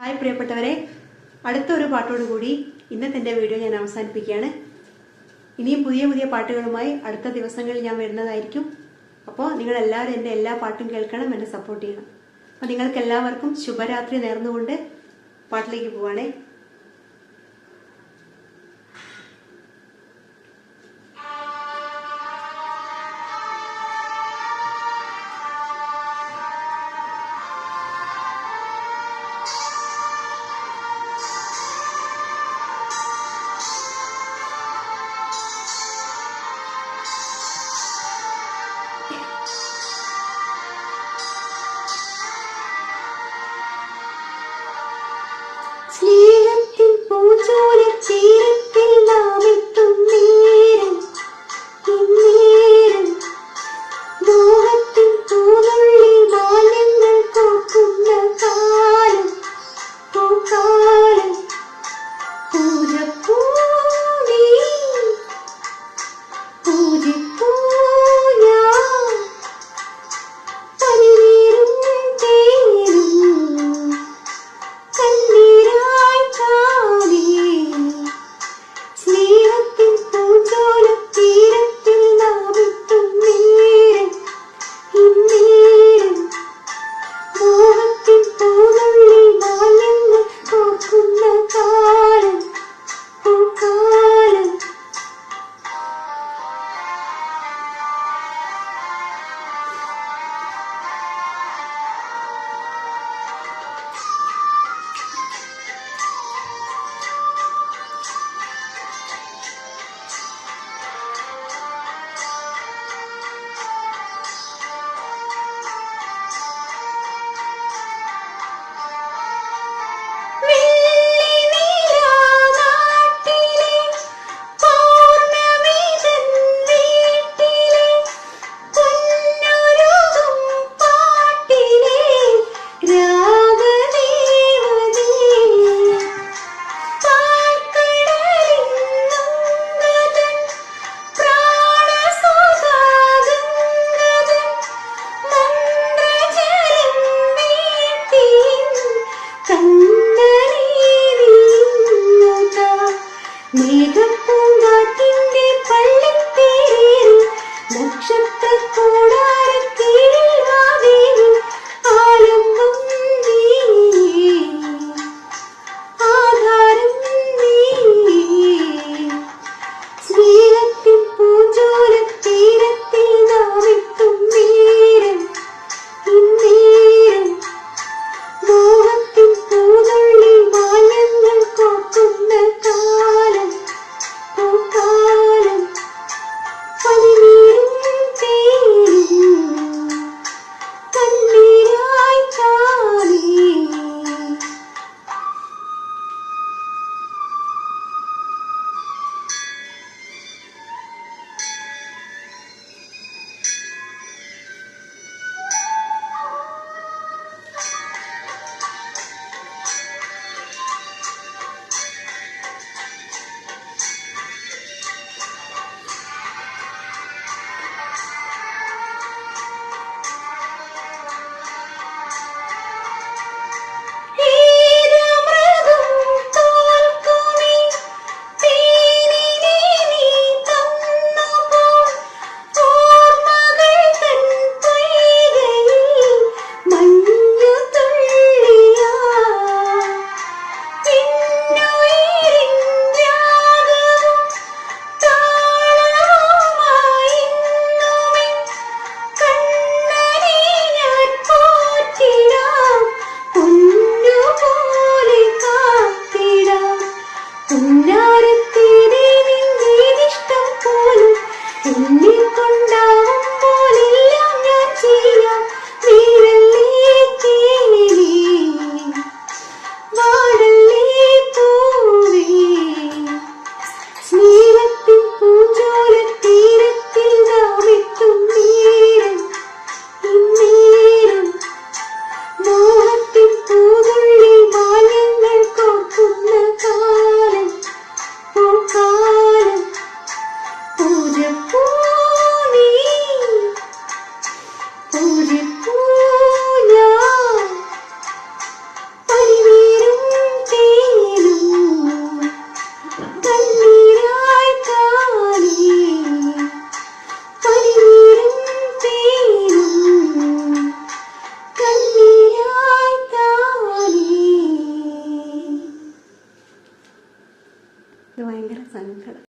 Hi പ്രിയപ്പെട്ടവരെ അടുത്ത ഒരു പാട്ടോടുകൂടി ഇന്നത്തെ എന്റെ വീഡിയോ ഞാൻ അവസാനിപ്പിക്കുകയാണ്. ഇനിയും പുതിയ പുതിയ പാട്ടുകളുമായി അടുത്ത ദിവസങ്ങളിൽ ഞാൻ വരുന്നതായിരിക്കും. അപ്പോൾ നിങ്ങളെല്ലാവരും എന്റെ എല്ലാ പാട്ടും കേൾക്കണം എന്നെ സപ്പോർട്ട് ചെയ്യണം. അപ്പോൾ നിങ്ങൾക്ക് എല്ലാവർക്കും ശുഭരാത്രി നേർന്നുകൊണ്ട് പാട്ടിലേക്ക് പോവാണേ Bye.